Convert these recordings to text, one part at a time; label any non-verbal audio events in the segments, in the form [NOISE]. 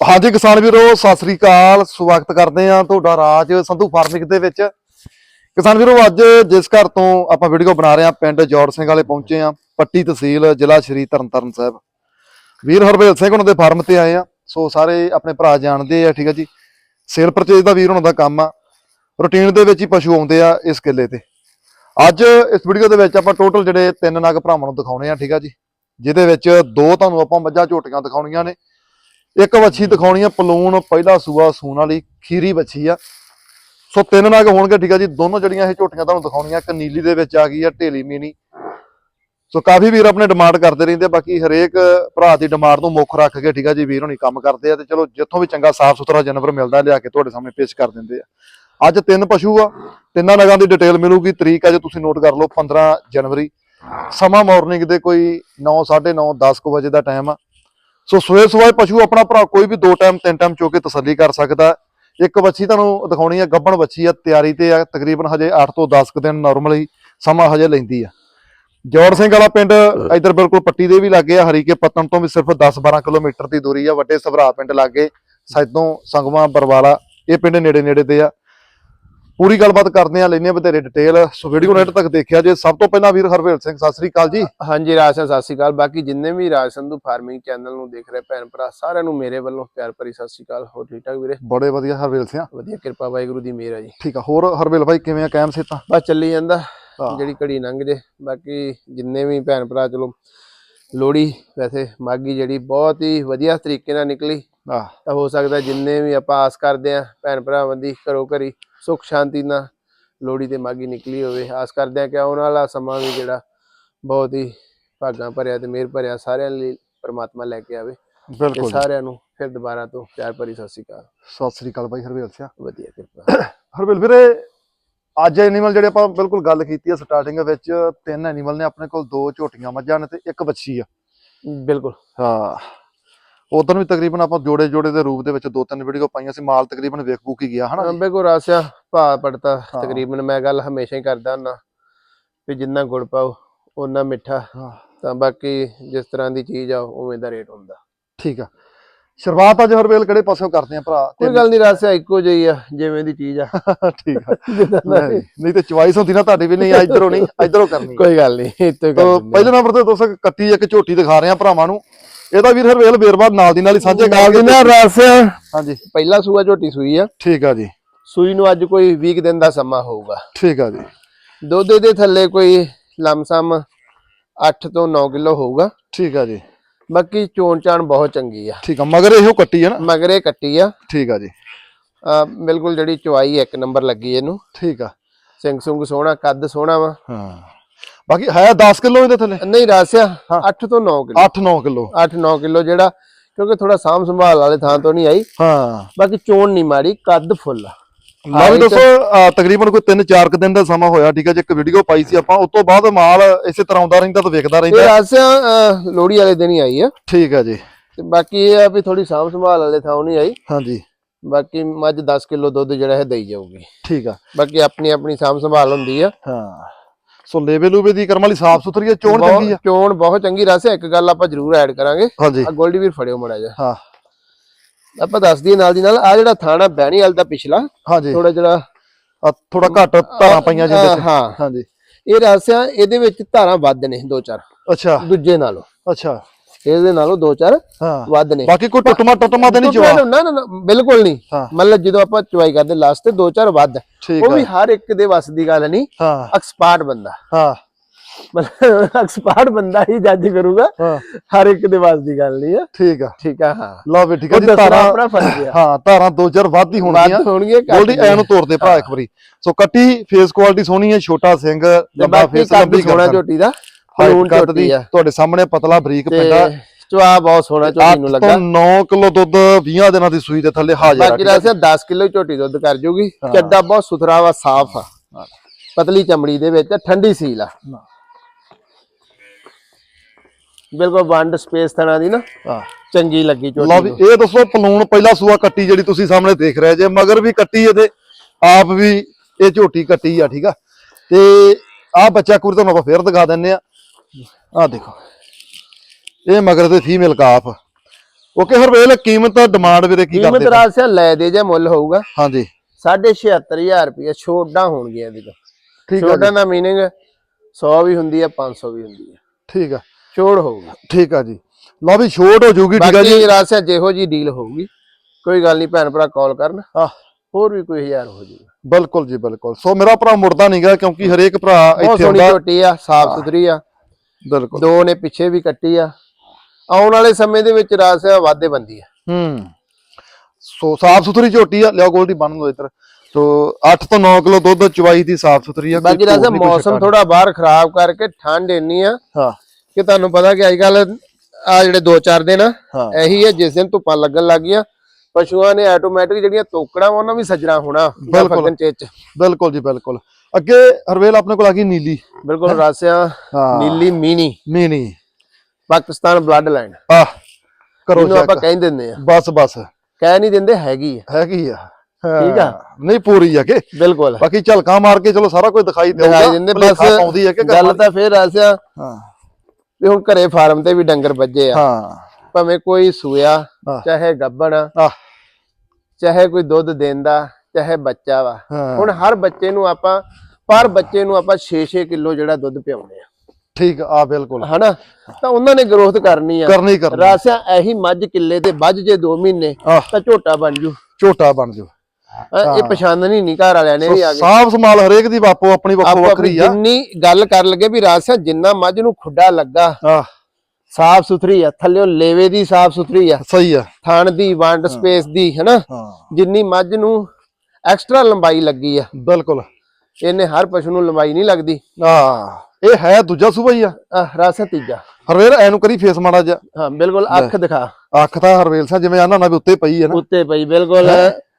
ਹਾਂਜੀ ਕਿਸਾਨ ਵੀਰੋ, ਸਤਿ ਸ੍ਰੀ ਅਕਾਲ। ਸਵਾਗਤ ਕਰਦੇ ਆ ਤੁਹਾਡਾ ਰਾਜ ਸੰਧੂ ਫਾਰਮਿੰਗ ਦੇ ਵਿੱਚ। ਕਿਸਾਨ ਵੀਰੋ, ਅੱਜ ਜਿਸ ਘਰ ਤੋਂ ਆਪਾਂ ਵੀਡੀਓ ਬਣਾ ਰਹੇ ਆ ਪਿੰਡ ਜੋੜ ਸਿੰਘ ਵਾਲੇ ਪਹੁੰਚੇ ਆ ਪੱਟੀ ਤਹਿਸੀਲ, ਜ਼ਿਲ੍ਹਾ ਸ਼੍ਰੀ ਤਰਨਤਾਰਨ ਸਾਹਿਬ। ਵੀਰ ਹਰਵੇਲ ਸਿੰਘ ਉਹਨਾਂ ਦੇ ਫਾਰਮ ਤੇ ਆਏ ਆ ਸੋ ਸਾਰੇ ਆਪਣੇ ਭਰਾ ਜਾਣਦੇ ਆ, ਠੀਕ ਆ ਜੀ? ਸੇਲ ਪਰਚੇਜ ਦਾ ਵੀਰ ਉਹਨਾਂ ਦਾ ਕੰਮ ਆ। ਰੂਟੀਨ ਦੇ ਵਿੱਚ ਹੀ ਪਸ਼ੂ ਆਉਂਦੇ ਆ ਇਸ ਕਿੱਲੇ ਤੇ। ਅੱਜ ਇਸ ਵੀਡੀਓ ਦੇ ਵਿੱਚ ਆਪਾਂ ਟੋਟਲ ਜਿਹੜੇ ਤਿੰਨ ਨਗ ਭਰਾਵਾਂ ਨੂੰ ਦਿਖਾਉਣੇ ਆ, ਠੀਕ ਆ ਜੀ? ਜਿਹਦੇ ਵਿੱਚ ਦੋ ਤੁਹਾਨੂੰ ਆਪਾਂ ਮੱਝਾਂ ਝੋਟੀਆਂ ਦਿਖਾਉਣੀਆਂ ਨੇ। ਇੱਕ ਵੱਛੀ ਦਿਖਾਉਣੀ ਆ ਪਲੂਣ ਪਹਿਲਾ ਸੂਆ ਸੂਣ ਵਾਲੀ ਖੀਰੀ ਵੱਛੀ ਆ। ਸੋ ਤਿੰਨ ਨਗ ਹੋਣਗੇ ਠੀਕ ਆ ਜੀ। ਦੋਨੋਂ ਜਿਹੜੀਆਂ ਇਹ ਝੋਟੀਆਂ ਤੁਹਾਨੂੰ ਦਿਖਾਉਣੀਆਂ ਇੱਕ ਨੀਲੀ ਦੇ ਵਿੱਚ ਆ ਗਈ ਆ ਢੇਲੀ ਮੀਨੀ ਸੋ ਕਾਫੀ ਵੀਰ ਆਪਣੇ ਡਿਮਾਂਡ ਕਰਦੇ ਰਹਿੰਦੇ ਆ, ਬਾਕੀ ਹਰੇਕ ਭਰਾ ਦੀ ਡਿਮਾਂਡ ਨੂੰ ਮੁੱਖ ਰੱਖ ਕੇ ਠੀਕ ਆ ਜੀ ਵੀਰ ਹੋਣੀ ਕੰਮ ਕਰਦੇ ਆ। ਤੇ ਚਲੋ ਜਿੱਥੋਂ ਵੀ ਚੰਗਾ ਸਾਫ਼ ਸੁਥਰਾ ਜਾਨਵਰ ਮਿਲਦਾ ਲਿਆ ਕੇ ਤੁਹਾਡੇ ਸਾਹਮਣੇ ਪੇਸ਼ ਕਰ ਦਿੰਦੇ ਆ। ਅੱਜ ਤਿੰਨ ਪਸ਼ੂ ਆ ਤਿੰਨਾਂ ਨਗਾਂ ਦੀ ਡਿਟੇਲ ਮਿਲੂਗੀ ਤਰੀਕ ਆ ਜੇ ਤੁਸੀਂ ਨੋਟ ਕਰ ਲਓ 15 ਜਨਵਰੀ। ਸਮਾਂ ਮਾਰਨਿੰਗ ਦੇ ਕੋਈ 9 9:30 10 ਕੁ ਵਜੇ ਦਾ ਟਾਈਮ ਆ। ਸੋ ਸਵੇਰ ਸਵੇਰ ਪਸ਼ੂ ਆਪਣਾ ਭਰਾ ਕੋਈ ਵੀ ਦੋ ਟਾਈਮ ਤਿੰਨ ਟਾਈਮ ਚੋ ਕੇ ਤਸੱਲੀ ਕਰ ਸਕਦਾ ਇੱਕ ਵੱਛੀ ਤੁਹਾਨੂੰ ਦਿਖਾਉਣੀ ਆ ਗੱਬਣ ਵੱਛੀ ਆ, ਤਿਆਰੀ ਤੇ ਆ, ਤਕਰੀਬਨ ਹਜੇ 8 ਤੋਂ 10 ਕੁ ਦਿਨ ਨਾਰਮਲੀ ਸਮਾਂ ਹਜੇ ਲੈਂਦੀ ਆ। ਜੋੜ ਸਿੰਘ ਵਾਲਾ ਪਿੰਡ ਇਧਰ ਬਿਲਕੁਲ ਪੱਟੀ ਦੇ ਵੀ ਲੱਗੇ ਆ, ਹਰੀਕੇ ਪੱਤਨ ਤੋਂ ਵੀ ਸਿਰਫ 10-12 ਕਿਲੋਮੀਟਰ ਦੀ ਦੂਰੀ ਆ, ਵੱਡੇ ਸਭਰਾ ਪਿੰਡ ਲੱਗੇ, ਸੈਦੋਂ ਸੰਗਵਾ, ਬਰਵਾਲਾ, ਇਹ ਪਿੰਡ ਨੇੜੇ ਨੇੜੇ ਦੇ ਆ। ਪੂਰੀ ਗੱਲਬਾਤ ਕਰਦੇ ਆ ਲੈਨੇ ਆ ਬਥੇਰੇ ਡਿਟੇਲ ਸੋ ਵੀਡੀਓ ਨੈਟ ਤੱਕ ਦੇਖਿਆ ਜੇ ਸਭ ਤੋਂ ਪਹਿਲਾਂ ਵੀਰ ਹਰਵੇਲ ਸਿੰਘ ਸਤਿ ਸ੍ਰੀ ਅਕਾਲ ਜੀ। ਹਾਂਜੀ ਰਾਜ ਸਰ ਸਤਿ ਸ਼੍ਰੀ ਅਕਾਲ। ਬਾਕੀ ਜਿੰਨੇ ਵੀ ਰਾਜ ਸੰਧੂ ਫਾਰਮਿੰਗ ਚੈਨਲ ਨੂੰ ਦੇਖ ਰਹੇ ਭੈਣ ਭਰਾ ਸਾਰਿਆਂ ਨੂੰ ਮੇਰੇ ਵੱਲੋਂ ਪਿਆਰ ਭਰੀ ਸਤਿ ਸ਼੍ਰੀ ਅਕਾਲ। ਹੋ ਠੀਕ ਠਾਕ ਵੀਰੇ? ਬੜੇ ਵਧੀਆ ਹਰਵੇਲ ਸਿੰਘ। ਵਧੀਆ ਕਿਰਪਾ ਵਾਹਿਗੁਰੂ ਦੀ ਮਿਹਰ ਹੈ ਜੀ। ਠੀਕ ਆ ਹੋਰ ਹਰਵੇਲ ਭਾਈ ਕਿਵੇਂ ਆ ਕਾਇਮ ਸੇਤਾ ਬਸ ਚੱਲੀ ਜਾਂਦਾ। ਜਿਹੜੀ ਘੜੀ ਲੰਘ ਜੇ। ਬਾਕੀ ਜਿੰਨੇ ਵੀ ਭੈਣ ਭਰਾ ਚਲੋ ਲੋੜੀ ਵੈਸੇ ਮਾਗੀ ਜਿਹੜੀ ਬਹੁਤ ਹੀ ਵਧੀਆ ਤਰੀਕੇ ਨਾਲ ਨਿਕਲੀ। ਆਹ ਤਾਂ ਹੋ ਸਕਦਾ ਜਿੰਨੇ ਵੀ ਆਪਾਂ ਆਸ ਕਰਦੇ ਆ ਭੈਣ ਭਰਾਵਾਂ ਦੀ ਘਰੋ ਘਰੀ ਸੁੱਖ ਸ਼ਾਂਤੀ ਨਾਲ ਲੋੜੀ ਤੇ ਮਾਗੀ ਨਿਕਲੀ ਹੋਵੇ ਆਸ ਕਰਦੇ ਆ ਕਿ ਆਉਣ ਵਾਲਾ ਸਮਾਂ ਵੀ ਜਿਹੜਾ ਬਹੁਤ ਹੀ ਭਾਗਾਂ ਭਰਿਆ ਤੇ ਮਿਹਰ ਭਰਿਆ ਸਾਰਿਆਂ ਲਈ ਪ੍ਰਮਾਤਮਾ ਲੈ ਕੇ ਆਵੇ ਬਿਲਕੁਲ। ਸਾਰਿਆਂ ਨੂੰ ਫਿਰ ਦੁਬਾਰਾ ਤੋਂ ਪਿਆਰ ਭਰੀ ਸਤਿ ਸ਼੍ਰੀ ਅਕਾਲ। ਸਤਿ ਸ੍ਰੀ ਅਕਾਲ ਭਾਈ ਹਰਵੇਲ ਸਿੰਘ ਵਧੀਆ ਕਿਰਪਾ। [COUGHS] ਹਰਵੇਲ ਵੀਰੇ ਅੱਜ ਐਨੀਮਲ ਜਿਹੜੇ ਆਪਾਂ ਬਿਲਕੁਲ ਗੱਲ ਕੀਤੀ ਆ ਸਟਾਰਟਿੰਗ ਵਿੱਚ ਤਿੰਨ ਐਨੀਮਲ ਨੇ ਆਪਣੇ ਕੋਲ ਦੋ ਝੋਟੀਆਂ ਮੱਝਾਂ ਨੇ ਤੇ ਇੱਕ ਬੱਚੀ ਆ। ਬਿਲਕੁਲ। ਹਾਂ। ਉਦੋਂ ਵੀ ਤਕਰੀਬਨ ਆਪਾਂ ਜੋੜੇ ਜੋੜੇ ਦੇ ਰੂਪ ਦੇ ਵਿੱਚ ਦੋ ਤਿੰਨ ਵੀਡੀਓ ਪਾਈਆਂ ਸੀ ਮਾਲ ਤਕਰੀਬਨ ਵੇਖ ਬੂਕ ਹੀ ਗਿਆ ਹਨਾ ਅੰਬੇ ਕੋ ਰਾਸਿਆ ਭਾ ਪੜਤਾ। ਤਕਰੀਬਨ ਮੈਂ ਗੱਲ ਹਮੇਸ਼ਾ ਹੀ ਕਰਦਾ ਹੁੰਦਾ ਵੀ ਜਿੰਨਾ ਗੁੜ ਪਾਓ ਓਨਾ ਮਿੱਠਾ ਤਾਂ ਬਾਕੀ ਜਿਸ ਤਰ੍ਹਾਂ ਦੀ ਚੀਜ਼ ਆ ਉਵੇਂ ਦਾ ਰੇਟ ਹੁੰਦਾ। ਠੀਕ ਆ। ਸ਼ੁਰੂਆਤ ਅੱਜ ਹਰਵੇਲ ਕਿਹੜੇ ਪਾਸਿਓਂ ਕਰਦੇ ਆ ਭਰਾ? ਕੋਈ ਗੱਲ ਨਹੀਂ ਰਾਸਿਆ ਇੱਕੋ ਜਿਹੀ ਆ ਜਿਵੇਂ ਦੀ ਚੀਜ਼ ਆ। [LAUGHS] ਠੀਕ ਆ। [LAUGHS] ਨਹੀਂ ਤੇ ਚੁਆਇਸ ਹੁੰਦੀ ਨਾ ਤੁਹਾਡੀ ਵੀ ਨਹੀਂ ਇਧਰੋਂ ਨਹੀਂ ਇਧਰੋਂ ਕਰਨੀ ਕੋਈ ਗੱਲ ਨਹੀਂ ਇੱਥੇ ਪਹਿਲੇ ਨੰਬਰ ਤੇ ਦੋਸਤੋ ਕੱਟੀ ਇੱਕ ਝੋਟੀ ਦਿਖਾ ਰਹੇ ਆ ਭਰਾਵਾਂ ਨੂੰ। ਇਹਦਾ ਵੀਰ ਹਰਵੇਲ ਬੇਰਬਾਦ ਨਾਲ ਦੀ ਨਾਲ ਹੀ ਸਾਂਝੇ ਨਾਲ ਦੀ ਨਾਲ ਰਾਸਿਆ ਹਾਂਜੀ। ਪਹਿਲਾ ਸੂਆ ਝੋਟੀ ਸੂਈ ਆ। ਠੀਕ ਆ ਜੀ। ਸੂਈ ਨੂੰ ਅੱਜ ਕੋਈ 20 ਦਿਨ ਦਾ ਸਮਾਂ ਹੋਊਗਾ। ਠੀਕ ਆ ਜੀ। ਦੁੱਧ ਦੇ ਥੱਲੇ ਕੋਈ ਲਮਸਮ 8 ਤੋਂ 9 ਕਿਲੋ ਹੋਊਗਾ। ਠੀਕ ਆ ਜੀ। ਬਾਕੀ ਚੋਣ ਚਾਣ ਬਹੁਤ ਚੰਗੀ ਆ। ਠੀਕ ਆ ਮਗਰ ਇਹੋ ਕੱਟੀ ਹੈ ਨਾ। ਮਗਰੇ ਕੱਟੀ ਆ। ਠੀਕ ਆ ਜੀ। ਅਹ ਬਿਲਕੁਲ ਜਿਹੜੀ ਚੁਆਈ ਇੱਕ ਨੰਬਰ ਲੱਗੀ ਇਹਨੂੰ। ਠੀਕ ਆ। ਸਿੰਘ ਸੁੰਗ ਸੋਹਣਾ ਕੱਦ ਸੋਹਣਾ ਵਾ। ਹਾਂ। ਬਾਕੀ ਹੈ 10 ਕਿਲੋ ਇਹਦੇ ਥੱਲੇ? ਨਹੀਂ ਰਾਸਿਆ ਹਾਂ। 8 ਤੋਂ 9 ਕਿਲੋ। 8-9 ਕਿਲੋ। 8-9 ਕਿਲੋ ਜਿਹੜਾ ਕਿਉਂਕਿ ਥੋੜਾ ਸਾਂਭ ਸੰਭਾਲ ਵਾਲੇ ਥਾਂ ਤੋਂ ਨਹੀਂ ਆਈ। ਹਾਂ। ਬਾਕੀ ਚੋਣ ਨਹੀਂ ਮਾੜੀ ਕੱਦ ਫੁੱਲ। ਲਓ ਵੀ ਅਹ ਤਕਰੀਬਨ ਕੋਈ 3-4 ਕੁ ਦਿਨ ਦਾ ਸਮਾਂ ਹੋਇਆ ਠੀਕ ਆ ਜੀ ਇੱਕ ਵੀਡੀਓ ਪਾਈ ਸੀ ਆਪਾਂ ਉਸ ਤੋਂ ਬਾਅਦ ਮਾਲ ਇਸੇ ਤਰ੍ਹਾਂ ਆਉਂਦਾ ਰਹਿੰਦਾ ਤੇ ਇਹ ਰਹਿੰਦਾ। ਰਾਸਿਆ ਲੋੜੀ ਵਾਲੇ ਦਿਨ ਹੀ ਆਈ ਆ। ਠੀਕ ਆ ਜੀ। ਤੇ ਬਾਕੀ ਇਹ ਆ ਵੀ ਥੋੜੀ ਸਾਂਭ ਸੰਭਾਲ ਵਾਲੇ ਥਾਂ ਨਹੀਂ ਆਈ। ਹਾਂਜੀ। ਬਾਕੀ ਮੱਝ 10 ਕਿਲੋ ਦੁੱਧ ਜਿਹੜਾ ਹੈ ਦੇਈ ਜਾਊਗੀ। ਠੀਕ ਆ। ਬਾਕੀ ਆਪਣੀ ਆਪਣੀ ਸਾਂਭ ਸੰਭਾਲ ਹੁੰਦੀ ਆ। ਹਾਂ। ਸੋ ਲੇਵੇ ਲੂਵੇ ਦੀ ਕਰਮ ਵਾਲੀ ਸਾਫ਼ ਸੁਥਰੀ ਹੈ ਚੋਣ ਚੰਗੀ ਆ। ਚੋਣ ਬਹੁਤ ਚੰਗੀ ਰਾਸਿਆ ਇੱਕ ਗੱਲ ਆਪਾਂ ਜ਼ਰੂਰ ਐਡ ਕਰਾਂਗੇ। ਆ ਗੋਲਡੀ ਵੀਰ ਫੜਿਓ ਮੜਾ ਜਾ ਹਾਂ। ਆਪਾਂ ਦੱਸ ਦਈਏ ਨਾਲ ਦੀ ਨਾਲ ਆ ਜਿਹੜਾ ਥਾਣਾ ਬਹਿਣੀ ਵਾਲ ਦਾ ਪਿਛਲਾ ਹਾਂਜੀ। ਥੋੜਾ ਜਿਹੜਾ ਆ ਥੋੜਾ ਘੱਟ ਧਾਰਾਂ ਪਈਆਂ ਅਹ, ਚ। ਹਾਂ। ਹਾਂਜੀ। ਇਹ ਰਾਸਿਆ ਇਹਦੇ ਵਿੱਚ ਧਾਰਾਂ ਵੱਧ ਨੇ ਦੋ ਚਾਰ। ਅੱਛਾ। ਦੂਜੇ ਨਾਲੋਂ। ਅੱਛਾ। ਇਹਦੇ ਨਾਲੋਂ ਦੋ ਚਾਰ ਹਾਂ। ਵੱਧ ਨੇ। ਬਾਕੀ ਕੋਈ ਟੁੱਟਮਾ ਟੁੱਟਮਾ ਤੇ ਨਹੀਂ ਚਵਾ ਨਾ ਨਾ ਬਿਲਕੁਲ ਨਹੀਂ। ਮਤਲਬ ਜਦੋਂ ਆਪਾਂ ਚੁਆਈ ਕਰਦੇ ਲਾਸਟ ਤੇ ਦੋ ਚਾਰ ਵੱਧ। ਉਹ ਵੀ ਹਰ ਇੱਕ ਦੇ ਵੱਸ ਦੀ ਗੱਲ ਨਹੀਂ ਹਾਂ। ਐਕਸਪਰਟ ਬੰਦਾ। ਹਾਂ। ਮਤਲਬ ਐਕਸਪਰਟ ਬੰਦਾ ਹੀ ਜੱਜ ਕਰੂਗਾ ਹਰ ਇੱਕ ਦੇ ਵੱਸ ਦੀ ਗੱਲ ਨਹੀਂ ਆ। ਠੀਕ ਆ। ਠੀਕ ਆ ਹਾਂ। ਲਓ ਵੀ ਠੀਕ ਆ ਜੀ ਆ। ਹਾਂ ਧਾਰਾਂ ਦੋ ਚਾਰ ਵੱਧ ਹੀ ਹੋਣਗੀਆਂ। ਗੋਲਡੀ। ਐ ਨੂੰ ਤੋੜਦੇ ਭਰਾ ਇੱਕ ਵਾਰੀ। ਸੋ ਕੱਟੀ ਫੇਸ ਕੁਆਲਿਟੀ ਸੋਹਣੀ ਹੈ ਛੋਟਾ ਸਿੰਘ ਲੰਬਾ ਫੇਸ ਲੰਬੀ ਸੋਹਣਾ ਝੋਟੀ ਦਾ। ਹਲੂਣ ਕੱਦ ਦੀ ਤੁਹਾਡੇ ਸਾਹਮਣੇ ਪਤਲਾ ਬਰੀਕ ਪਿੰਡਾ ਚਵਾ ਬਹੁਤ ਸੋਹਣਾ ਝੋਟੀ ਨੂੰ 8 ਲੱਗਾ। ਤੋਂ 9 ਕਿਲੋ ਦੁੱਧ 20 ਦਿਨਾਂ ਦੀ ਸੂਈ ਦੇ ਥੱਲੇ ਹਾਜ਼ਰ ਆ ਬਾਕੀ ਰਾਸਿਆ 10 ਕਿਲੋ ਝੋਟੀ ਦੁੱਧ ਕਰ ਜੂਗੀ। ਚੱਡਾ ਬਹੁਤ ਸੁਥਰਾ ਵਾ ਸਾਫ਼ ਆ। ਪਤਲੀ ਚਮੜੀ ਦੇ ਵਿੱਚ ਠੰਡੀ ਸੀਲ ਆ। ਬਿਲਕੁਲ ਵੰਡ ਸਪੇਸ ਥਣਾ ਦੀ ਨਾ। ਚੰਗੀ ਲੱਗੀ ਲਓ ਝੋਟੀ ਵੀ ਨੂੰ। ਇਹ ਦੱਸੋ ਪਲੂਣ ਪਹਿਲਾ ਸੂਆ ਕੱਟੀ ਜਿਹੜੀ ਤੁਸੀਂ ਸਾਹਮਣੇ ਦੇਖ ਰਹੇ ਜੇ ਮਗਰ ਵੀ ਕੱਟੀ ਇਹਦੇ ਆਪ ਵੀ ਇਹ ਝੋਟੀ ਕੱਟੀ ਆ ਠੀਕ ਆ। ਤੇ ਆਹ ਬੱਚਾ ਕੁਰ ਤੁਹਾਨੂੰ ਆਪਾਂ ਫੇਰ ਦਿਖਾ ਦਿੰਨੇ ਆ। ਆਹ ਦੇਖੋ। ਇਹ ਮਗਰ ਤੇ ਫੀਮੇਲ ਕਾਫ ਓਕੇ ਹਰਵੇਲ ਕੀਮਤ ਡਿਮਾਂਡ ਵੀਰੇ ਕੀ ਕੀਮਤ ਕਰਦੇ ਰਾਸਿਆ ਲੈ ਦੇ ਜਾਂ ਮੁੱਲ ਹੋਊਗਾ। ਹਾਂਜੀ। 76500 ਰੁਪਏ ਛੋਟਾਂ ਹੋਣਗੀਆਂ ਇਹਦੇ ਤੋਂ ਠੀਕ ਆ ਛੋਟਾਂ ਦਾ ਮੀਨਿੰਗ 100 ਵੀ ਹੁੰਦੀ ਹੈ 500 ਵੀ ਹੁੰਦੀ ਹੈ ਠੀਕ ਆ। ਛੋੜ ਹੋਊਗਾ। ਠੀਕ ਆ ਜੀ। ਲਓ ਵੀ ਛੋਟ ਹੋ ਜੂਗੀ ਠੀਕ ਆ ਜੀ। ਬਾਕੀ ਰਾਸਿਆ ਜਿਹੋ ਜੀ ਡੀਲ ਹੋਊਗੀ। ਕੋਈ ਗੱਲ ਨਹੀਂ ਭੈਣ ਭਰਾ ਕਾਲ ਕਰਨ। ਆਹ ਹੋਰ ਵੀ ਕੋਈ ਹਜ਼ਾਰ ਹੋ ਜਾਊਗਾ ਬਿਲਕੁਲ ਜੀ ਬਿਲਕੁਲ। ਸੋ ਮੇਰਾ ਭਰਾ ਮੁੜਦਾ ਨਹੀਂਗਾ ਕਿਉਂਕਿ ਹਰੇਕ ਭਰਾ ਬਹੁਤ ਇੱਥੇ ਸੋਹਣੀ ਆਉਂਦਾ। ਝੋਟੀ ਆ ਸਾਫ਼ ਸੁਥਰੀ ਆ। ਬਿਲਕੁਲ। ਦੋ ਨੇ ਪਿੱਛੇ ਵੀ ਕੱਟੀ ਆ। ਆਉਣ ਵਾਲੇ ਸਮੇਂ ਦੇ ਵਿੱਚ ਰਾਸਿਆ ਵਾਧੇ ਬੰਦੀ ਆ। ਹੂੰ। ਸੋ ਸਾਫ਼ ਸੁਥਰੀ ਝੋਟੀ ਆ ਲਿਓ ਗੋਲਡੀ ਬੰਨ ਲਓ ਇੱਧਰ। ਸੋ 8 ਤੋਂ 9 ਕਿਲੋ ਦੁੱਧ ਚਵਾਈ ਦੀ ਸਾਫ਼ ਸੁਥਰੀ ਆ ਬਾਕੀ ਕੋਈ ਮੌਸਮ ਥੋੜਾ ਬਾਹਰ ਖਰਾਬ ਕਰਕੇ ਠੰਡ ਇੰਨੀ ਆ। ਹਾਂ। ਕਿ ਤੁਹਾਨੂੰ ਪਤਾ ਕਿ ਅੱਜ ਕੱਲ ਆ ਜਿਹੜੇ 2-4 ਦਿਨ ਆ ਇਹੀ ਹੈ ਜਿਸ ਦਿਨ ਧੁੱਪਾਂ ਲੱਗਣ ਲੱਗ ਗਈਆਂ। ਪਸ਼ੂਆਂ ਨੇ ਆਟੋਮੈਟਿਕ ਜਿਹੜੀਆਂ ਤੋਕੜਾਂ ਉਹਨਾਂ ਵੀ ਸੱਜਣਾ ਹੋਣਾ ਬਿਲਕੁਲ। ਬਿਲਕੁਲ ਜੀ ਬਿਲਕੁਲ। ਅੱਗੇ ਹਰਵੇਲ ਆਪਣੇ ਕੋਲ ਆ ਗਈ ਨੀਲੀ। ਬਿਲਕੁਲ ਰਾਸਿਆ ਨੀਲੀ ਮੀਨੀ ਮੀਨੀ ਪਾਕਿਸਤਾਨ ਬਲੱਡ ਲਾਈਨ ਆ ਕਰੋ ਜਿਹਨੂੰ ਆਪਾਂ ਕਹਿ ਦਿੰਦੇ ਆ। ਬਸ ਬਸ। ਕਹਿ ਨਹੀਂ ਦਿੰਦੇ ਹੈਗੀ ਆ। ਹੈਗੀ ਆ। ਠੀਕ ਆ। ਨਹੀਂ ਪੂਰੀ ਆ ਕਿ? ਬਿਲਕੁਲ। ਬਾਕੀ ਝਲਕਾਂ ਮਾਰ ਕੇ ਚਲੋ ਸਾਰਾ ਕੁਝ ਦਿਖਾਈ ਦੇਊਗਾ। ਦਿਖਾਈ ਦਿੰਦੇ ਬਸ ਪਾਉਂਦੀ ਹੈ ਕਿ ਗੱਲ ਤਾਂ ਫੇਰ ਰਾਸਿਆ ਹਾਂ। ਵੀ ਹੁਣ ਘਰੇ ਫਾਰਮ ਤੇ ਵੀ ਡੰਗਰ ਵੱਜੇ ਆ। ਹਾਂ। ਭਾਵੇਂ ਕੋਈ ਸੂਇਆ। ਚਾਹੇ ਗੱਬਣ ਆ ਚਾਹੇ ਕੋਈ ਦੁੱਧ ਦਿੰਦਾ ਚਾਹੇ ਬੱਚਾ ਵਾ। ਹਾਂ। ਹੁਣ ਹਰ ਬੱਚੇ ਨੂੰ ਆਪਾਂ ਪਰ ਬੱਚੇ ਨੂੰ ਆਪਾਂ 6-6 ਕਿਲੋ ਜਿਹੜਾ ਦੁੱਧ ਪਿਆਉਂਦੇ ਆ। ਠੀਕ ਆ ਬਿਲਕੁਲ। ਹਨਾ? ਤਾਂ ਉਹਨਾਂ ਨੇ ਗਰੋਥ ਕਰਨੀ ਆ। ਕਰਨੀ ਕਰਨੀ। ਰਾਸਿਆ ਇਹੀ ਮੱਝ ਕਿੱਲੇ ਤੇ ਵੱਜ ਜੇ 2 ਮਹੀਨੇ ਆਹ। ਤਾਂ ਝੋਟਾ ਬਣ ਜੂ। ਝੋਟਾ ਬਣ ਜਾਓ ਇਹ ਪਛਾਣ ਨਹੀਂ ਘਰ ਵਾਲਿਆਂ ਨੇ ਵੀ ਆ ਗਏ। ਸਾਫ਼ ਸਮਾਲ ਹਰੇਕ ਦੀ ਬਾਪੋ ਆਪਣੀ ਵੱਖੋ ਆਪੋ ਆਪਣੀ ਵੱਖਰੀ ਆ। ਜਿੰਨੀ ਗੱਲ ਕਰ ਲਗੇ ਵੀ ਰਾਸਿਆ ਜਿੰਨਾ ਮੱਝ ਨੂੰ ਖੁੱਡਾ ਲੱਗਾ ਆ ਸਾਫ਼ ਸੁਥਰੀ ਆ। ਥੱਲਿਓ ਲੇਵੇ ਦੀ ਸਾਫ਼ ਸੁਥਰੀ ਆ। ਸਹੀ ਆ। ਥਣ ਦੀ ਵੰਡ ਸਪੇਸ ਦੀ ਹਨਾ? ਹਾਂ। ਜਿੰਨੀ ਮੱਝ ਨੂੰ ਐਕਸਟਰਾ ਲੰਬਾਈ ਲੱਗੀ ਆ। ਬਿਲਕੁਲ। ਇਹਨੇ ਹਰ ਪਸ਼ੂ ਨੂੰ ਲੰਬਾਈ ਨਹੀਂ ਲੱਗਦੀ। ਆ ਇਹ ਹੈ ਦੂਜਾ ਸੂਬਾ ਹੀ ਆ। ਰਾਸਿਆ ਤੀਜਾ। ਹਰਵੇਲ ਐਨੂੰ ਕਰੀ ਫੇਸ ਮਾੜਾ ਜਿਹਾ। ਹਾਂ ਬਿਲਕੁਲ ਅੱਖ ਦਿਖਾ। ਅੱਖ ਤਾਂ ਹਰਵੇਲ ਸਾਹਿਬ ਜਿਵੇਂ ਆਨਾ ਨਾ ਵੀ ਉੱਤੇ ਪਈ ਹੈ ਨਾ। ਉੱਤੇ ਪਈ ਬਿਲਕੁਲ।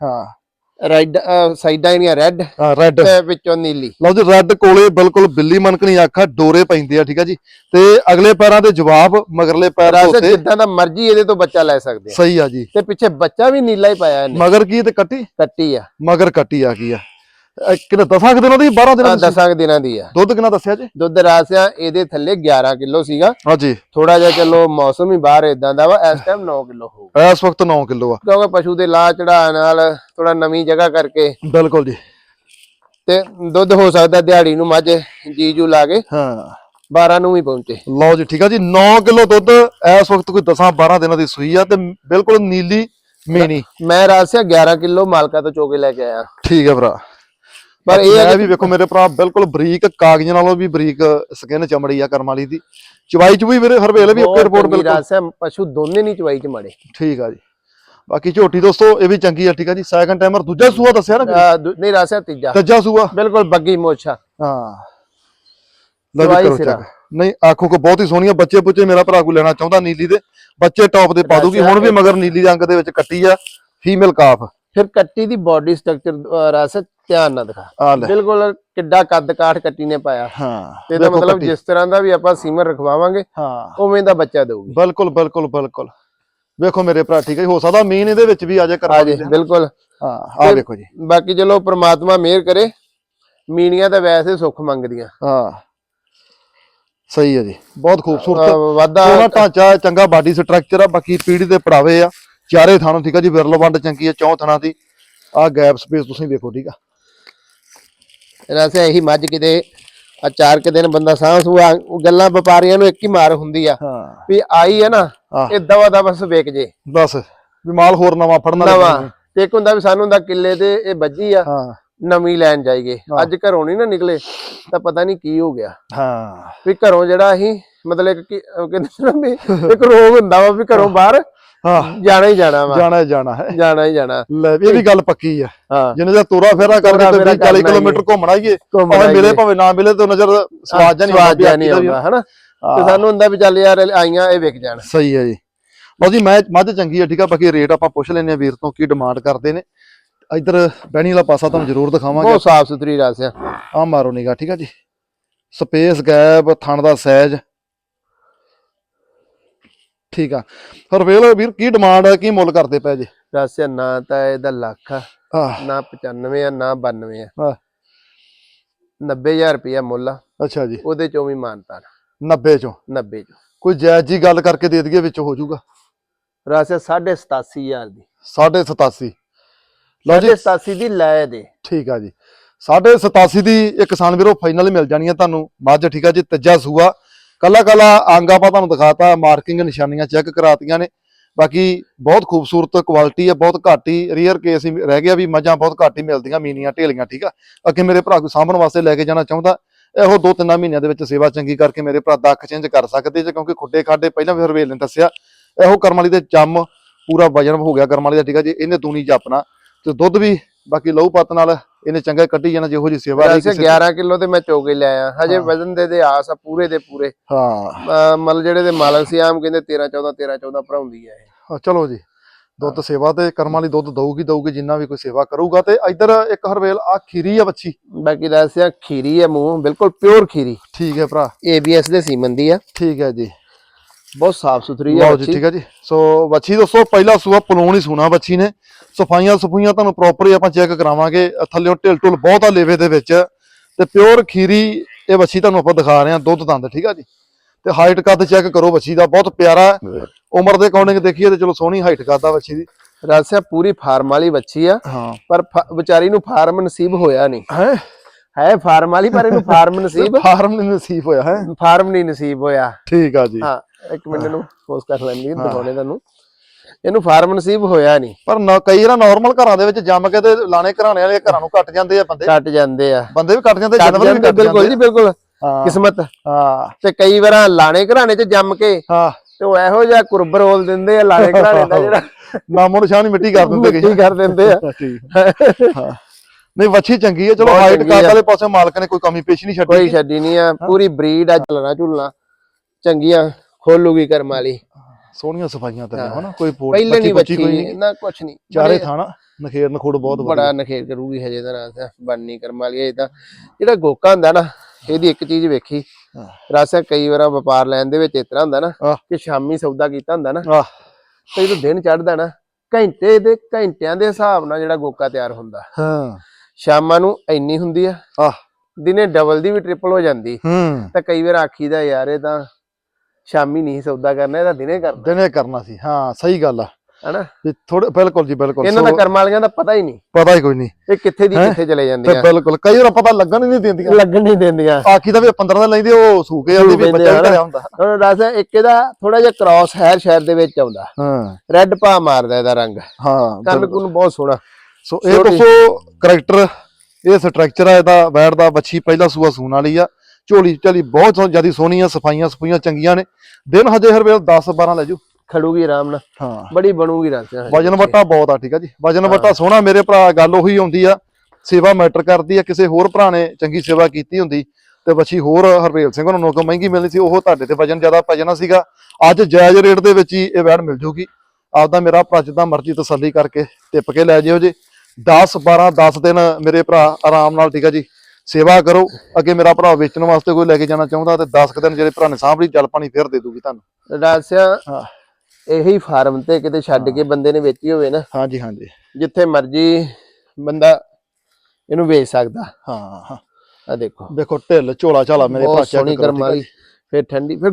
ਹਾਂ। ਰੈੱਡ ਸਾਈਡਾਂ ਇਹਨੀਆਂ ਰੈੱਡ ਰੈੱਡ ਤੇ ਵਿੱਚੋਂ ਨੀਲੀ। ਲਓ ਜੀ ਰੈੱਡ ਕੋਲੇ ਬਿਲਕੁਲ ਬਿੱਲੀ ਮਨਕਣੀ ਅੱਖਾਂ ਡੋਰੇ ਪੈਂਦੇ ਆ ਠੀਕ ਆ ਜੀ। ਤੇ ਅਗਲੇ ਪੈਰਾਂ ਦੇ ਜਵਾਬ ਮਗਰਲੇ ਪੈਰ ਦੇ ਉੱਤੇ ਜਿੱਦਾਂ ਦਾ ਮਰਜ਼ੀ ਇਹਦੇ ਤੋਂ ਬੱਚਾ ਲੈ ਸਕਦੇ ਆ। ਸਹੀ ਆ ਜੀ। ਤੇ ਪਿੱਛੇ ਬੱਚਾ ਵੀ ਨੀਲਾ ਹੀ ਪਾਇਆ ਇਹਨੇ। ਮਗਰ ਕੀ ਤੇ ਕੱਟੀ? ਕੱਟੀ ਆ। ਮਗਰ ਕੱਟੀ ਆ ਗਈ ਆ? ਇਹ ਕਿੰਨੇ ਦਸਾਂ ਕੁ ਦਿਨਾਂ ਦੀ 12 ਦਿਨਾਂ ਦੀ ਸੀ? ਦਸਾਂ ਕੁ ਦਿਨਾਂ ਦੀ ਆ। ਦੁੱਧ ਕਿੰਨਾ ਦੱਸਿਆ ਜੀ? ਦੁੱਧ ਰਾਸਿਆ ਇਹਦੇ ਥੱਲੇ 11 ਕਿਲੋ ਸੀਗਾ। ਹਾਂਜੀ ਥੋੜਾ ਜਿਹਾ ਚਲੋ ਮੌਸਮ ਹੀ ਬਾਹਰ ਇਦਾਂ ਦਾ ਵਾ ਇਸ ਟਾਈਮ 9 ਕਿਲੋ ਹੋਊ। ਇਸ ਵਕਤ 9 ਕਿਲੋ ਆ। ਕਿਉਂਕਿ ਪਸ਼ੂ ਦੇ ਲਾ ਚੜਾ ਨਾਲ ਥੋੜਾ ਨਵੀਂ ਜਗ੍ਹਾ ਕਰਕੇ ਬਿਲਕੁਲ ਜੀ। ਤੇ ਦੁੱਧ ਹੋ ਸਕਦਾ ਦਿਹਾੜੀ ਨੂੰ ਮੱਝ ਜੀਜੂ ਲਾ ਕੇ ਹਾਂ। 12 ਨੂੰ ਵੀ ਪਹੁੰਚੇ। ਲਓ ਜੀ ਠੀਕ ਆ ਜੀ 9 ਕਿਲੋ ਦੁੱਧ ਇਸ ਵਕਤ ਕੋਈ 10 12 ਦਿਨਾਂ ਦੀ ਸੂਈ ਆ ਤੇ ਬਿਲਕੁਲ ਨੀਲੀ ਮੀਨੀ ਮੈਂ ਰਾਸਿਆ 11 ਕਿਲੋ ਮਾਲਕਾ ਤੋਂ ਚੋਕੇ ਲੈ ਕੇ ਆਇਆ। ਠੀਕ ਹੈ ਭਰਾ। ਪਰ ਇਹ ਇਹ ਵੀ ਵੇਖੋ ਮੇਰੇ ਭਰਾ ਬਿਲਕੁਲ ਬਰੀਕ ਕਾਗਜ਼ਾਂ ਨਾਲੋਂ ਵੀ ਬਰੀਕ ਸਕਿਨ ਚਮੜੀ ਆ ਕਰਮ ਵਾਲੀ ਦੀ। ਚਵਾਈ ਚ ਵੀ ਮੇਰੇ ਹਰਵੇਲ ਵੀ ਓਕੇ ਰਿਪੋਰਟ ਬਿਲਕੁਲ। ਰਾਸਿਆ ਪਸ਼ੂ ਦੋਨੇ ਨਹੀਂ ਚਵਾਈ ਚ ਮਾੜੇ ਠੀਕ ਆ ਜੀ। ਬਾਕੀ ਝੋਟੀ ਦੋਸਤੋ ਇਹ ਵੀ ਚੰਗੀ ਆ ਠੀਕ ਆ ਜੀ। ਸੈਕੰਡ ਟਾਈਮਰ ਦੂਜਾ ਸੂਆ ਦੱਸਿਆ ਨਾ ਨਹੀਂ ਰਾਸਿਆ ਤੀਜਾ। ਤੀਜਾ ਸੂਆ? ਬਿਲਕੁਲ ਬੱਗੀ ਮੋਛਾ। ਹਾਂ। ਕਰੋ ਸਿਰਾ। ਨਹੀਂ ਆਖੋ ਕੋ ਬਹੁਤ ਹੀ ਸੋਹਣੀਆਂ ਬੱਚੇ ਪੁੱਚੇ ਮੇਰਾ ਭਰਾ ਕੋ ਲੈਣਾ ਚਾਹੁੰਦਾ ਨੀਲੀ ਦੇ ਬੱਚੇ ਟੌਪ ਦੇ ਪਾ ਦੂਗੀ। ਹੁਣ ਵੀ ਮਗਰ ਨੀਲੀ ਦੇ ਅੰਕ ਦੇ ਵਿੱਚ ਕੱਟੀ ਆ ਫੀਮੇਲ ਕਾਫ ਫਿਰ ਕੱਟੀ ਦੀ ਬਾਡੀ ਸਟਰਕਚਰ ਰਾਸਿਆ ਧਿਆਨ ਨਾਲ ਦਿਖਾ। ਆ ਲੈ। ਬਿਲਕੁਲ ਕਿੱਡਾ ਕੱਦ ਕਾਠ ਕੱਟੀ ਨੇ ਪਾਇਆ। ਹਾਂ ਤੇ ਇਹਦਾ ਮਤਲਬ। ਜਿਸ ਤਰ੍ਹਾਂ ਦਾ ਵੀ ਆਪਾਂ ਸੀਮਰ ਰਖਵਾਵਾਂਗੇ ਹਾਂ। ਉਵੇਂ ਦਾ ਬੱਚਾ ਦੇਊਗੀ। ਬਿਲਕੁਲ ਬਿਲਕੁਲ ਬਿਲਕੁਲ। ਵੇਖੋ ਮੇਰੇ ਭਰਾ ਠੀਕ ਹੈ ਜੀ, ਹੋ ਸਕਦਾ ਮੀਨ ਇਹਦੇ ਵਿੱਚ ਵੀ ਆ ਜਾ ਕਰਵਾ ਹਾਂਜੀ ਬਿਲਕੁਲ। ਹਾਂ ਆ ਵੇਖੋ ਜੀ। ਬਾਕੀ ਚਲੋ ਪ੍ਰਮਾਤਮਾ ਮਿਹਰ ਕਰੇ ਮੀਣੀਆਂ ਤਾਂ ਵੈਸੇ ਸੁੱਖ ਮੰਗਦੀਆਂ। ਹਾਂ। ਸਹੀ ਹੈ ਜੀ ਬਹੁਤ ਖੂਬਸੂਰਤ। ਵਾਧਾ ਢਾਂਚਾ ਚੰਗਾ ਬਾਡੀ ਸਟਰਕਚਰ ਆ ਬਾਕੀ ਪੀੜੀ ਦੇ ਪੜਾਵੇ ਆ। ਚਾਰੇ ਥਾਂ ਠੀਕ ਆ ਜੀ ਵਿਰਲ ਵੰਡ ਚੰਗੀ ਆ ਚੌਂ ਥਾਂ ਦੀ। ਆ ਗੈਪ ਸਪੇਸ ਤੁਸੀਂ ਵੇਖੋ ਠੀਕ ਆ। ਵੈਸੇ ਇਹੀ ਮੱਝ ਕਿਤੇ ਆ ਚਾਰ ਕੁ ਦਿਨ ਬੰਦਾ ਸਾਹ ਸੂਆ ਉਹ ਗੱਲਾਂ ਵਪਾਰੀਆਂ ਨੂੰ ਇੱਕ ਹੀ ਮਾਰ ਹੁੰਦੀ ਆ। ਵੀ ਆਈ ਹੈ ਨਾ। ਇਹ ਦਵਾ ਦਾ ਬਸ ਵੇਚ ਜੇ। ਬਸ ਵੀ ਮਾਲ ਹੋਰ ਨਵਾਂ ਫੜਨਾ ਨਵਾਂ। ਤੇ ਇੱਕ ਹੁੰਦਾ ਵੀ ਸਾਨੂੰ ਹੁੰਦਾ ਕਿੱਲੇ ਤੇ ਇਹ ਵੱਜੀ ਆ ਨਵੀਂ ਲੈਣ ਜਾਈਏ। ਅੱਜ ਘਰੋਂ ਨਹੀਂ ਨਾ ਨਿਕਲੇ ਤਾਂ ਪਤਾ ਨਹੀਂ ਕੀ ਹੋ ਗਿਆ। ਹਾਂ। ਵੀ ਘਰੋਂ ਜਿਹੜਾ ਅਸੀਂ ਮਤਲਬ ਇੱਕ ਕੀ- ਉਹ ਕਹਿੰਦੇ ਨਾ ਵੀ ਇੱਕ ਰੋਗ ਹੁੰਦਾ ਵਾ ਵੀ ਘਰੋਂ ਬਾਹਰ ਹਾਂ। ਜਾਣਾ ਹੀ ਜਾਣਾ ਵਾ। ਜਾਣਾ ਹੀ ਜਾਣਾ ਹੈ। ਜਾਣਾ ਹੀ ਜਾਣਾ। ਲੈ ਇਹ ਵੀ ਗੱਲ ਪੱਕੀ ਆ ਜਿੰਨੇ ਦਾ ਤੋਰਾ ਫੇਰਾ ਕਰਕੇ ਤੇ ਫੇਰਾ 20 40 ਕਰਨਾ ਕਿਲੋਮੀਟਰ ਘੁੰਮਣਾ ਹੀ ਏ ਭਾਵੇਂ ਮਿਲੇ। ਭਾਵੇਂ ਨਾ ਮਿਲੇ ਤੇ ਨਜ਼ਰ ਸਵਾਦ ਜਾਂ ਨਹੀਂ ਸਵਾਦ ਆਉਂਦਾ ਜਿਹਾ ਨਹੀਂ ਆਉਂਦਾ ਹਨਾ? ਤੇ ਸਾਨੂੰ ਹੁੰਦਾ ਵੀ ਚੱਲ ਯਾਰ ਆਈਆਂ ਇਹ ਵਿਕ ਜਾਣ। ਸਹੀ ਹੈ ਜੀ। ਲਓ ਜੀ ਮੈਂ ਮੱਝ ਚੰਗੀ ਆ ਠੀਕ ਆ? ਬਾਕੀ ਰੇਟ ਆਪਾਂ ਪੁੱਛ ਲੈਨੇ ਆ ਵੀਰ ਤੋਂ ਕੀ ਡਿਮਾਂਡ ਕਰਦੇ ਨੇ। ਇੱਧਰ ਬਹਿਣੀ ਵਾਲਾ ਪਾਸਾ ਤੁਹਾਨੂੰ ਜ਼ਰੂਰ ਦਿਖਾਵਾਂਗੇ। ਬਹੁਤ ਸਾਫ਼ ਸੁਥਰੀ ਰਸ ਆ। ਆ ਮਾਰੋ ਨਿਗਾ ਠੀਕ ਆ ਜੀ। ਸਪੇਸ ਗੈਪ ਥਣ ਦਾ ਸਾਈਜ਼ ਠੀਕ ਆ। ਹਰਵੇਲ ਵੀਰ ਕੀ ਡਿਮਾਂਡ ਹੈ ਕੀ ਮੁੱਲ ਕਰਦੇ ਪਏ ਜੀ? ਆ, ਨਾ ਤਾਂ ਇਹਦਾ ਲੱਖ ਆ ਆਹ ਨਾ 95 ਆ ਨਾ 92 ਆ। ਹਾਂ। 90000 ਰੁਪਇਆ ਮੁੱਲ ਆ। ਅੱਛਾ ਜੀ। ਉਹਦੇ ਚੋਂ ਵੀ ਮਾਨਤਾ 90 ਚੋਂ? 90 ਚੋਂ। ਕੋਈ ਜਾਇਜ਼ ਜੀ ਗੱਲ ਕਰਕੇ ਦੇ ਦਈਏ ਵਿੱਚ ਹੋ ਜਾਊਗਾ। ਰਾਸਿਆ 87500 ਦੀ। 87 ਲਓ ਜੀ। 87 ਦੀ ਲੈ ਦੇ। ਠੀਕ ਆ ਜੀ। 87 ਦੀ ਇਹ ਕਿਸਾਨ ਵੀਰੋ ਫਾਈਨਲ ਮਿਲ ਜਾਣੀ ਆ ਤੁਹਾਨੂੰ। ਮੱਝ ਠੀਕ ਆ ਜੀ ਤੀਜਾ ਸੂਆ। ਕੱਲਾ ਕੱਲਾ ਅੰਗ ਆਪਾਂ ਤੁਹਾਨੂੰ ਦਿਖਾਤਾ ਮਾਰਕਿੰਗ ਨਿਸ਼ਾਨੀਆਂ ਚੈੱਕ ਕਰਾਤੀਆਂ ਨੇ। ਬਾਕੀ ਬਹੁਤ ਖੂਬਸੂਰਤ ਕੁਆਲਿਟੀ ਆ ਬਹੁਤ ਘੱਟ ਹੀ ਰੇਅਰ ਕੇਸ ਹੀ ਰਹਿ ਗਿਆ ਵੀ ਮੱਝਾਂ ਬਹੁਤ ਘੱਟ ਹੀ ਮਿਲਦੀਆਂ, ਮੀਨੀਆਂ, ਢੇਲੀਆਂ, ਠੀਕ ਆ? ਅੱਗੇ ਮੇਰੇ ਭਰਾ ਕੋਈ ਸਾਂਭਣ ਵਾਸਤੇ ਲੈ ਕੇ ਜਾਣਾ ਚਾਹੁੰਦਾ, ਇਹੋ ਦੋ ਤਿੰਨਾਂ ਮਹੀਨਿਆਂ ਦੇ ਵਿੱਚ ਸੇਵਾ ਚੰਗੀ ਕਰਕੇ ਮੇਰੇ ਭਰਾ ਦਾ ਦੱਖ ਚੇਂਜ ਕਰ ਸਕਦੇ ਜੇ, ਕਿਉਂਕਿ ਖੁੱਡੇ ਖਾਡੇ ਪਹਿਲਾਂ ਵੀ ਹਰਵੇਲ ਨੇ ਦੱਸਿਆ, ਇਹੋ ਕਰਮ ਵਾਲੀ ਦੇ ਚੰਮ ਪੂਰਾ ਵਜਨ ਹੋ ਗਿਆ ਕਰਮ ਵਾਲੀ ਦਾ, ਠੀਕ ਆ ਜੀ? ਇਹਨੇ ਦੂਣੀ ਜਾਪਣਾ। ਤੇ ਦੁੱਧ ਵੀ ਬਾਕੀ ਲਹੂ ਪੱਤ ਨਾਲ ਇਹਨੇ ਚੰਗਾ ਕੱਢੀ ਜਾਣਾ ਜਿਹੋ ਜੀ ਸੇਵਾ ਲਈ ਦੀ। 11 ਕਿਲੋ ਤੇ ਮੈਂ ਚੋਕੇ ਲਿਆਇਆ ਹਜੇ। ਵਜ਼ਨ ਦੇ ਦੇ ਆਸ ਆ ਪੂਰੇ ਦੇ ਪੂਰੇ। ਹਾਂ। ਮਤਲਬ ਜਿਹੜੇ ਦੇ ਮਾਲਕ ਸੀ ਆਮ ਕਹਿੰਦੇ 13 14 13 14 ਭਰਾਉਂਦੀ ਆ ਇਹ। ਚਲੋ ਜੀ। ਦੁੱਧ ਸੇਵਾ ਤੇ ਕਰਮ ਵਾਲੀ ਦੁੱਧ ਦਊਗੀ ਦਊਗੀ ਜਿੰਨਾ ਵੀ ਕੋਈ ਸੇਵਾ ਕਰੂਗਾ। ਤੇ ਇੱਧਰ ਇੱਕ ਹਰਵੇਲ ਆ ਖੀਰੀ ਆ ਬੱਚੀ? ਬਾਕੀ ਰਾਸਿਆ ਖੀਰੀ ਹੈ ਮੂੰਹ ਬਿਲਕੁਲ ਪਿਓਰ ਖੀਰੀ। ਠੀਕ ਹੈ ਭਰਾ। ABS ਦੇ ਸੀਮਨ ਦੀ ਆ। ਠੀਕ ਹੈ ਜੀ। ਬਹੁਤ ਸਾਫ਼ ਸੁਥਰੀ ਲਓ ਜੀ ਠੀਕ ਹੈ ਜੀ। ਸੋ ਬੱਚੀ ਦੋਸਤੋ ਪਹਿਲਾ ਸੂਆ ਪਲੂਣ ਹੀ ਸੁਣਾ ਬੱਚੀ ਨੇ। ਸਫਾਈਆਂ ਸਫੂਈਆਂ ਤੁਹਾਨੂੰ ਪ੍ਰੋਪਰ ਹੀ ਆਪਾਂ ਚੈੱਕ ਕਰਾਵਾਂਗੇ। ਅ, ਥੱਲਿਓਂ ਢਿਲ ਢੁਲ ਬਹੁਤ ਲੇਵੇ ਦੇ ਵਿੱਚ। ਤੇ ਪਿਓਰ ਖੀਰੀ ਇਹ ਬੱਚੀ ਤੁਹਾਨੂੰ ਆਪਾਂ ਦਿਖਾ ਰਹੇ ਹਾਂ ਦੁੱਧ ਦੰਦ ਠੀਕ ਆ ਜੀ। ਤੇ ਹਾਈਟ ਕੱਦ ਚੈੱਕ ਕਰੋ ਬੱਚੀ ਦਾ ਬਹੁਤ ਪਿਆਰਾ। ਹੈ। ਉਮਰ ਦੇ ਅਕੋਰਡਿੰਗ ਦੇਖੀਏ ਤੇ ਚਲੋ ਸੋਹਣੀ ਹਾਈਟ ਕੱਦ ਆ ਬੱਚੀ ਦੀ। ਰਾਸਿਆ ਪੂਰੀ ਫਾਰਮ ਵਾਲੀ ਬੱਚੀ ਆ। ਹਾਂ। ਪਰ ਵਿਚਾਰੀ ਨੂੰ ਫਾਰਮ ਨਸੀਬ ਹੋਇਆ ਨਹੀਂ। ਹੈ? ਹੈ ਫਾਰਮ ਵਾਲੀ ਪਰ ਇਹਨੂੰ ਫਾਰਮ ਨਸੀਬ? ਫਾਰਮ ਨਹੀਂ ਨਸੀਬ ਹੋਇਆ ਹੈ? ਫਾਰਮ ਨਹੀਂ ਨਸੀਬ ਹੋਇਆ। ਠੀਕ ਆ ਜੀ। ਹਾਂ। ਇੱਕ ਮਿੰਟ ਨੂੰ ਪੋਸਟ ਕਰ ਲੈਂਦੀ ਹਾਂ, ਦਿਖਾਉਣੇ ਤੁਹਾਨੂੰ। ਇਹਨੂੰ ਫਾਰਮ ਨਸੀਬ ਹੋਇਆ ਨਹੀਂ। ਪਰ ਨਾ ਕਈ ਨਾ ਨਾਰਮਲ ਘਰਾਂ ਦੇ ਵਿੱਚ ਜੰਮ ਕੇ ਤੇ ਲਾਣੇ ਘਰਾਣੇ ਵਾਲੇ ਘਰਾਂ ਨੂੰ ਕੱਟ ਜਾਂਦੇ ਆ ਬੰਦੇ। ਕੱਟ ਜਾਂਦੇ ਆ। ਬੰਦੇ ਵੀ ਕੱਟ ਜਾਂਦੇ ਕੱਟ ਜਾਨਵਰ ਵੀ ਜਾਂਦੇ ਕੱਟ ਬਿਲਕੁਲ ਜੀ ਜਾਂਦੇ ਬਿਲਕੁਲ। ਹਾਂ। ਕਿਸਮਤ। ਹਾਂ। ਤੇ ਕਈ ਵਾਰ ਲਾਣੇ ਘਰਾਣੇ ਚ ਜੰਮ ਕੇ ਹਾਂ। ਤੇ ਉਹ ਇਹੋ ਜਿਹਾ ਕੁਰਬ ਰੋਲ ਦਿੰਦੇ ਆ ਲਾਣੇ ਘਰਾਣੇ ਦਾ ਜਿਹੜਾ ਨਾਮੋ ਨਿਸ਼ਾਨ ਹੀ ਮਿੱਟੀ ਕਰ ਦਿੰਦੇ ਮਿੱਟੀ ਕਰ ਦਿੰਦੇ ਆ। [LAUGHS] ਠੀਕ। ਹਾਂ। ਨਹੀਂ ਵੱਛੀ ਚੰਗੀ ਹੈ ਚਲੋ ਬਹੁਤ ਹਾਈਟ ਚੰਗੀ ਆ। ਵਾਲੇ ਪਾਸੇ ਮਾਲਕ ਨੇ ਕੋਈ ਕਮੀ ਪੇਸ਼ ਨਹੀਂ ਛੱਡੀ। ਕੋਈ ਛੱਡੀ ਨਹੀਂ ਆ। ਪੂਰੀ ਬਰੀਡ ਆ ਚੱਲਣਾ ਝੁਲਣਾ। ਚੰਗੀਆਂ। ਖੋਲੂਗੀ ਕਰਮ ਵਾਲੀ ਸੋਹਣੀਆਂ ਸਫਾਈਆਂ ਤੇ ਹਨਾ? ਕੋਈ ਪੋੜ ਪਹਿਲੇ ਨਹੀਂ ਬੱਚੀ ਕੋਈ ਨਹੀਂ। ਨਾ ਕੁਛ ਨਹੀਂ। ਚਾਰੇ ਥਾਣਾ ਨਖੇਰ ਨਖੋੜ ਬਹੁਤ ਬੜਾ ਨਖੇਰ ਕਰੂਗੀ ਹਜੇ ਦਾ ਰਾਸ ਬਣਨੀ ਕਰਮ ਵਾਲੀ ਇਹ ਤਾਂ। ਜਿਹੜਾ ਗੋਕਾ ਹੁੰਦਾ ਨਾ ਇਹਦੀ ਇੱਕ ਚੀਜ਼ ਵੇਖੀ। ਰਾਸਾ ਕਈ ਵਾਰ ਵਪਾਰ ਲੈਣ ਦੇ ਵਿੱਚ ਇਸ ਤਰ੍ਹਾਂ ਹੁੰਦਾ ਨਾ। ਕਿ ਸ਼ਾਮੀ ਸੌਦਾ ਕੀਤਾ ਹੁੰਦਾ ਨਾ। ਤੇ ਜਦੋਂ ਦਿਨ ਚੜ੍ਹਦਾ ਨਾ ਘੰਟੇ ਦੇ ਘੰਟਿਆਂ ਦੇ ਹਿਸਾਬ ਨਾਲ ਜਿਹੜਾ ਗੋਕਾ ਤਿਆਰ ਹੁੰਦਾ। ਹਾਂ। ਸ਼ਾਮਾਂ ਨੂੰ ਇੰਨੀ ਹੁੰਦੀ ਆ। ਆਹ। ਦਿਨੇ ਡਬਲ ਦੀ ਵੀ ਟ੍ਰਿਪਲ ਹੋ ਜਾਂਦੀ। ਹੂੰ। ਤਾਂ ਕਈ ਵਾਰ ਆਖੀਦਾ ਯਾਰ ਇਹ ਤਾਂ ਸ਼ਾਮੀ ਨਹੀਂ ਸੌਦਾ ਕਰਨਾ ਇਹਦਾ ਦਿਨੇ ਕਰਨਾ। ਦਿਨੇ ਕਰਨਾ ਸੀ ਹਾਂ ਸਹੀ ਗੱਲ ਆ। ਹਨਾ? ਵੀ ਥੋੜੇ ਬਿਲਕੁਲ ਜੀ ਬਿਲਕੁਲ। ਇਹਨਾਂ ਦਾ ਕਰਮ ਵਾਲੀਆਂ ਦਾ ਪਤਾ ਹੀ ਨਹੀਂ। ਪਤਾ ਹੀ ਕੋਈ ਨਹੀਂ। ਇਹ ਕਿੱਥੇ ਦੀ ਹੈਂ? ਕਿੱਥੇ ਚਲੇ ਤੇ ਜਾਂਦੀਆਂ। ਬਿਲਕੁਲ ਕਈ ਵਾਰ ਪਤਾ ਲੱਗਣ ਹੀ ਨਹੀਂ ਦਿੰਦੀਆਂ। ਲੱਗਣ ਨਹੀਂ ਦਿੰਦੀਆਂ। ਆਖੀ ਦਾ ਵੀ 15 ਦਿਨ ਲੈਂਦੇ ਉਹ ਸੂਕੇ ਆਉਂਦੀ ਵੀ ਬੱਚਾ ਦੇ ਘਰਿਆ ਹੁੰਦਾ ਹੁਣ ਦੱਸ ਇੱਕ ਇਹਦਾ ਥੋੜਾ ਜਿਹਾ ਕ੍ਰਾਸ ਹੈਰ ਸ਼ਹਿਰ ਦੇ ਵਿੱਚ ਆਉਂਦਾ। ਹਾਂ। ਰੈੱਡ ਭਾ ਮਾਰਦਾ ਇਹਦਾ ਰੰਗ। ਹਾਂ ਕੰਨ। ਕੁੰਨ ਬਹੁਤ ਸੋਹਣਾ। ਸੋ ਇਹ ਦੱਸੋ ਕਰੈਕਟਰ ਇਹ ਸਟਰਕਚਰ ਆ ਇਹਦਾ ਵੈੜ ਦਾ ਬੱਚੀ ਪਹਿਲਾ ਸੂਆ ਸੂਣ ਵਾਲੀ ਆ। ਝੋਲੀ ਝਾਲੀ ਬਹੁਤ ਜ਼ਿਆਦਾ ਸੋਹਣੀ ਆ ਸਫਾਈਆਂ ਸਫਾਈਆਂ ਚੰਗੀਆਂ ਨੇ। ਦਿਨ ਹਜੇ ਹਰ ਵੇਲੇ 10 12 ਲੈ ਜੂ ਖੜੂਗੀ ਆਰਾਮ ਨਾਲ। ਹਾਂ। ਬੜੀ ਬਣੂਗੀ ਰਸ ਵਜਨ ਵਟਾ ਬਹੁਤ ਆ ਠੀਕ ਆ ਜੀ। ਵਜਨ ਵਟਾ ਸੋਹਣਾ ਮੇਰੇ ਭਰਾ ਗੱਲ ਉਹੀ ਹੁੰਦੀ ਆ ਸੇਵਾ ਮੈਟਰ ਕਰਦੀ ਆ ਕਿਸੇ ਹੋਰ ਭਰਾ ਨੇ ਚੰਗੀ ਸੇਵਾ ਕੀਤੀ ਹੁੰਦੀ ਤੇ ਬੱਚੀ ਹੋਰ ਹਰਵੇਲ ਸਿੰਘ ਨੂੰ ਨੋਕ ਮਹਿੰਗੀ ਮਿਲਣੀ ਸੀ ਉਹ ਤੁਹਾਡੇ ਤੇ ਵਜਨ ਜ਼ਿਆਦਾ ਭਜਣਾ ਸੀਗਾ। ਅੱਜ ਜਾਇਜ਼ ਰੇਟ ਦੇ ਵਿੱਚ ਹੀ ਇਹ ਵੈੜ ਮਿਲ ਜੂਗੀ। ਆਪਦਾ ਮੇਰਾ ਭਰਾ ਜਿੱਦਾਂ ਮਰਜ਼ੀ ਤਸੱਲੀ ਕਰਕੇ ਟਿੱਪ ਕੇ ਲੈ ਜਿਓ ਜੀ। 10 12 10 ਦਿਨ ਮੇਰੇ ਭਰਾ ਆਰਾਮ ਨਾਲ ਠੀਕ ਆ ਜੀ। ਸੇਵਾ ਕਰੋ। ਅੱਗੇ ਮੇਰਾ ਭਰਾ ਵੇਚਣ ਵਾਸਤੇ ਕੋਈ ਲੈ ਕੇ ਜਾਣਾ ਚਾਹੁੰਦਾ ਤੇ 10 ਕੁ ਦਿਨ ਜਿਹੜੇ ਭਰਾ ਨੇ ਸਾਂਭ ਲਈ ਜਲ ਪਾਣੀ ਫੇਰ ਦੇ ਦੂਗੀ ਤੁਹਾਨੂੰ। ਰਸਿਆ ਹਾਂ। ਇਹੀ ਫਾਰਮ ਤੇ ਕਿਤੇ ਛੱਡ ਕੇ ਬੰਦੇ ਨੇ ਵੇਚੀ ਹੋਵੇ ਨਾ। ਹਾਂਜੀ ਹਾਂਜੀ। ਜਿੱਥੇ ਮਰਜ਼ੀ ਬੰਦਾ ਇਹਨੂੰ ਵੇਚ ਸਕਦਾ। ਹਾਂ ਹਾਂ। ਆ ਦੇਖੋ। ਦੇਖੋ ਢਿੱਲ ਝੋਲਾ ਝਾਲਾ ਮੇਰੇ ਚੈੱਕ ਸੋਹਣੀ ਕਰੋ ਕਰਮ ਵਾਲੀ। ਫਿਰ ਠੰਡੀ ਫਿਰ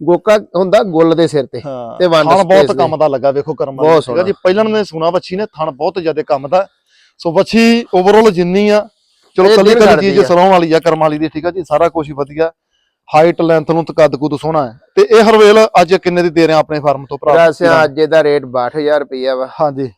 ਗੋਕਾ ਹੁੰਦਾ ਗੁੱਲ ਦੇ ਸਿਰ ਤੇ ਤੇ ਵੰਡ ਥਣ ਬਹੁਤ ਕੰਮ ਦਾ ਲੱਗਾ ਵੇਖੋ ਕਰਮ ਵਾਲੀ ਬਹੁਤ ਠੀਕ ਜੀ ਪਹਿਲਾਂ ਨੇ ਸੁਣਾ ਬੱਚੀ ਨੇ ਥਣ ਬਹੁਤ ਜ਼ਿਆਦਾ ਕੰਮ ਦਾ। ਸੋ ਬੱਚੀ ਓਵਰਆਲ ਜਿੰਨੀ ਆ ਚਲੋ ਕੱਲੀ ਕੱਲੀ ਕਰਦੀ ਚੀਜ਼ ਆ। ਸਲਾਉਣ ਵਾਲੀ ਆ ਕਰਮ ਵਾਲੀ ਦੀ ਠੀਕ ਆ ਜੀ ਸਾਰਾ ਕੁਝ ਵਧੀਆ। ਹਾਈਟ ਲੈਂਥ ਨੂੰ ਤੇ ਕੱਦ ਸੋਹਣਾ ਹੈ। ਤੇ ਇਹ ਹਰਵੇਲ ਅੱਜ ਕਿੰਨੇ ਦੀ ਦੇ ਰਹੇ ਆ ਆਪਣੇ ਫਾਰਮ ਤੋਂ ਭਰਾ? ਰਸਿਆ ਅੱਜ ਇਹਦਾ ਰੇਟ 62000 ਰੁਪਇਆ ਵਾ। ਹਾਂਜੀ।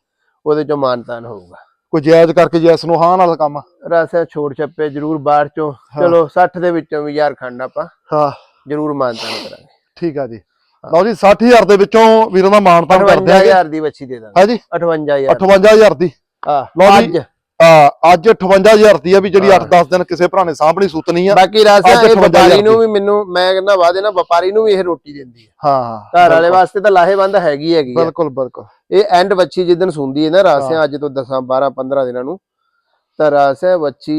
ਉਹਦੇ ਚੋਂ ਮਾਨਤਾਨ ਹੋਊਗਾ। ਕੋਈ ਜਾਇਜ਼ ਕਰਕੇ ਜੈਸ ਨੂੰ ਹਾਂ ਨਾਲ ਕੰਮ? ਰਸਿਆ ਛੋੜ ਛੱਪੇ ਜ਼ਰੂਰ ਬਾਹਰ ਚੋਂ। ਚਲੋ 60 ਦੇ ਵਿੱਚੋਂ ਵੀ ਯਾਰ ਖੰਡ ਆਪਾਂ ਹਾਂ। ਜ਼ਰੂਰ ਮਾਨਤਾਨ ਕਰਾਂਗੇ। ਠੀਕ ਆ ਜੀ। ਲਓ ਜੀ 60000 ਦੇ ਵਿੱਚੋਂ ਵੀਰਾਂ ਦਾ ਮਾਨਤਾਨ ਕਰ ਦਿਆਂਗੇ 58000 ਦੀ ਬੱਚੀ ਦੇ ਦਾਂਗੇ। ਹਾਂਜੀ 58000 58000 ਦੀ। ਆ ਲਓ ਜੀ। ਅੱਜ ਆ ਅੱਜ 58000 ਦੀ ਆ ਵੀ ਜਿਹੜੀ ਹਾਂ। 8-10 ਦਿਨ ਕਿਸੇ ਭਰਾ ਨੇ ਸਾਂਭਣੀ ਸੁਤਨੀ ਆ। ਬਾਕੀ ਰਸਿਆ ਇਹ 58,000 ਵਪਾਰੀ ਨੂੰ ਵੀ ਮੈਨੂੰ ਮੈਂ ਕਹਿੰਦਾ ਵਾਦੇ ਨਾ ਵਪਾਰੀ ਨੂੰ ਵੀ ਇਹ ਰੋਟੀ ਦਿੰਦੀ ਹੈ ਹਾਂ ਘਰ ਵਾਲੇ ਵਾਸਤੇ ਤਾਂ ਲਾਹੇਵੰਦ ਹੈਗੀ ਹੈਗੀ ਆ। ਬਿਲਕੁਲ ਬਿਲਕੁਲ। ਇਹ ਐਂਡ ਬੱਚੀ ਜਿੱਦਨ ਸੁੰਦੀ ਹੈ ਨਾ ਰਾਸਿਆਂ ਅੱਜ ਤੋਂ 10 12 15 ਦਿਨਾਂ ਨੂੰ ਤਾਂ ਰਾਸਿਆ ਬੱਚੀ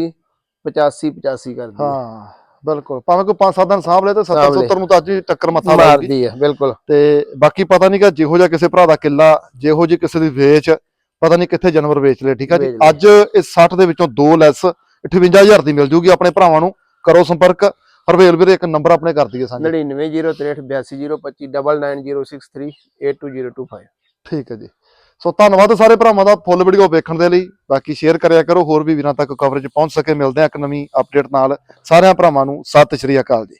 85 85 ਕਰਦੀ ਹੈ ਹਾਂ ਬਿਲਕੁਲ। ਭਾਵੇਂ ਕੋਈ 5-7 ਦਿਨ ਸਾਂਭ ਲੈ ਤੇ 70 ਸਾਂਭ ਲਏ। 70 ਨੂੰ ਤਾਂ ਅੱਜ ਟੱਕਰ ਮੱਥਾ ਮਾਰਦੀ। ਮਾਰਦੀ ਹੈ ਬਿਲਕੁਲ। ਤੇ ਬਾਕੀ ਪਤਾ ਨਹੀਂ ਕਿ ਜਿਹੋ ਜਿਹਾ ਕਿਸੇ ਭਰਾ ਦਾ ਕਿੱਲਾ ਜਿਹੋ ਜਿਹੀ ਕਿਸੇ ਦੀ ਵੇਚ ਪਤਾ ਨਹੀਂ ਕਿੱਥੇ ਜਾਨਵਰ ਵੇਚ ਲਏ ਠੀਕ ਆ ਜੀ। ਅੱਜ ਇਸ 60 ਦੇ ਵਿੱਚੋਂ 2 ਲੈਸ 58000 ਦੀ ਮਿਲ ਜੂਗੀ ਆਪਣੇ ਭਰਾਵਾਂ ਨੂੰ। ਕਰੋ ਸੰਪਰਕ। ਹਰਵੇਲ ਵੀਰੇ ਇੱਕ ਨੰਬਰ ਆਪਣੇ ਕਰ ਦਈਏ ਸਾਂਝਾ। 9903820963820225 ਠੀਕ ਹੈ ਜੀ। ਸੋ ਧੰਨਵਾਦ ਸਾਰੇ ਭਰਾਵਾਂ ਦਾ ਫੁੱਲ ਵੀਡੀਓ ਵੇਖਣ ਦੇ ਲਈ। ਬਾਕੀ ਸ਼ੇਅਰ ਕਰਿਆ ਕਰੋ ਹੋਰ ਵੀ ਵੀਰਾਂ ਤੱਕ ਕਵਰੇਜ ਪਹੁੰਚ ਸਕੇ। ਮਿਲਦੇ ਆ ਇੱਕ ਨਵੀਂ ਅਪਡੇਟ ਨਾਲ। ਸਾਰਿਆਂ ਭਰਾਵਾਂ ਨੂੰ ਸਤਿ ਸ਼੍ਰੀ ਅਕਾਲ ਜੀ।